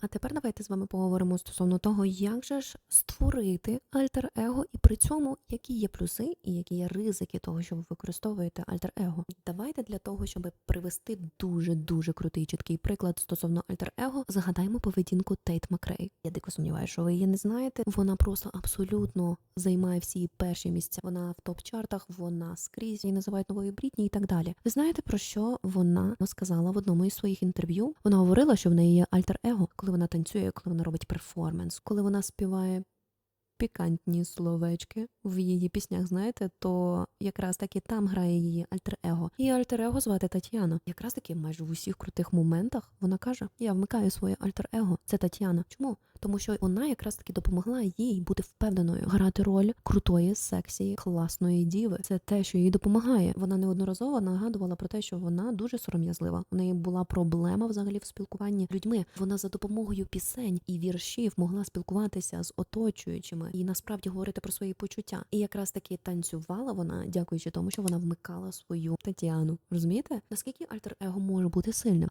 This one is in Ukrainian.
А тепер давайте з вами поговоримо стосовно того, як же ж створити альтер-его, і при цьому які є плюси і які є ризики того, що ви використовуєте альтер-его. Давайте для того, щоб привести дуже дуже крутий чіткий приклад стосовно альтер-его, згадаймо поведінку Тейт Макрей. Я дико сумніваюся, що ви її не знаєте. Вона просто абсолютно займає всі перші місця. Вона в топ-чартах, вона скрізь її називають новою Брітні і так далі. Ви знаєте про що вона сказала в одному із своїх інтерв'ю? Вона говорила, що в неї є альтер-его, коли вона танцює, коли вона робить перформанс, коли вона співає пікантні словечки в її піснях, знаєте, то якраз таки там грає її альтер-его. Її альтер-его звати Тетяна. Якраз таки майже в усіх крутих моментах вона каже: Я вмикаю своє альтер-его. Це Тетяна. Чому? Тому що вона якраз таки допомогла їй бути впевненою, грати роль крутої, сексі, класної діви. Це те, що їй допомагає. Вона неодноразово нагадувала про те, що вона дуже сором'язлива. У неї була проблема взагалі в спілкуванні людьми. Вона за допомогою пісень і віршів могла спілкуватися з оточуючими і насправді говорити про свої почуття. І якраз таки танцювала вона, дякуючи тому, що вона вмикала свою Тетяну. Розумієте? Наскільки альтер-его може бути сильним?